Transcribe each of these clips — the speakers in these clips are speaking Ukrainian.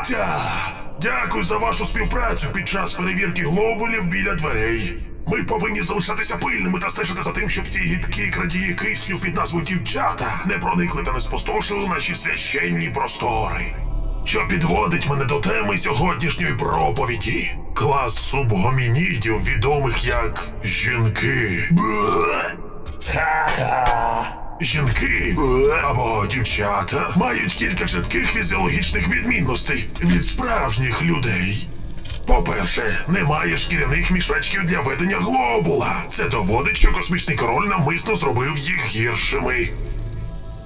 Браття! Дякую за вашу співпрацю під час перевірки глобулів біля дверей. Ми повинні залишатися пильними та стежити за тим, щоб ці гідкі крадії кисню під назвою дівчата не проникли та не спустошили наші священні простори. Що підводить мене до теми сьогоднішньої проповіді. Клас субгомінідів, відомих як жінки. Ха-ха. Жінки або дівчата мають кілька чітких фізіологічних відмінностей від справжніх людей. По-перше, немає шкіряних мішечків для ведення глобула. Це доводить, що космічний король навмисно зробив їх гіршими.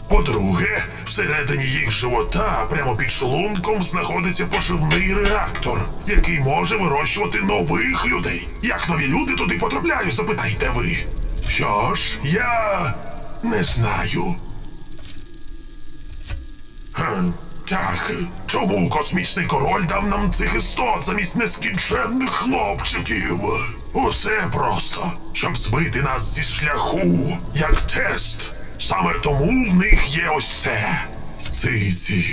По-друге, всередині їх живота, прямо під шлунком, знаходиться пошивний реактор, який може вирощувати нових людей. Як нові люди туди потрапляють, запитайте ви. Що ж, я не знаю. Ха, Так, чому космічний король дав нам цих істот замість нескінченних хлопчиків? Усе просто, щоб збити нас зі шляху, як тест. Саме тому в них є ось це. Циці.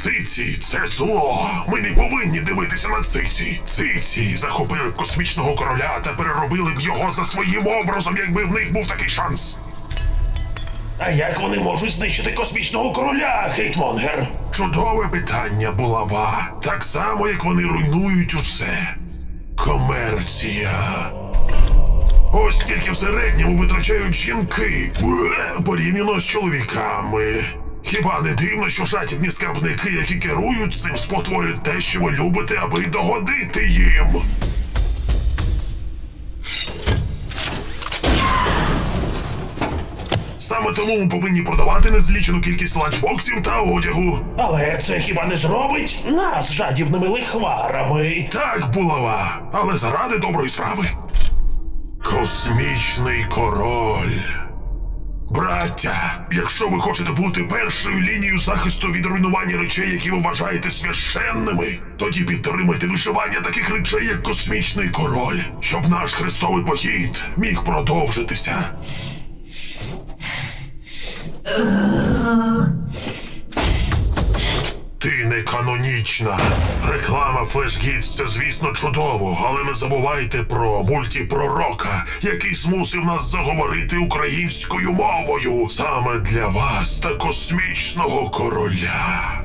Циці, це зло. Ми не повинні дивитися на циці. Циці захопили космічного короля та переробили б його за своїм образом, якби в них був такий шанс. А як вони можуть знищити космічного короля, Хейтмонгер? Чудове питання, булава. Так само, як вони руйнують усе. Комерція. Ось скільки в середньому витрачають жінки порівняно з чоловіками. Хіба не дивно, що жадібні скарбники, які керують цим, спотворюють те, що ви любите, аби догодити їм. Саме тому ми повинні продавати незлічену кількість ланчбоксів та одягу. Але це хіба не зробить нас жадібними лихварами? Так, булава, але заради доброї справи. Космічний король. Браття, якщо ви хочете бути першою лінією захисту від руйнування речей, які ви вважаєте священними, тоді підтримайте вишивання таких речей, як космічний король, щоб наш хрестовий похід міг продовжитися. Ти не канонічна. Реклама FlashGeeks – це, звісно, чудово, але не забувайте про мультіпророка, який змусив нас заговорити українською мовою саме для вас та космічного короля.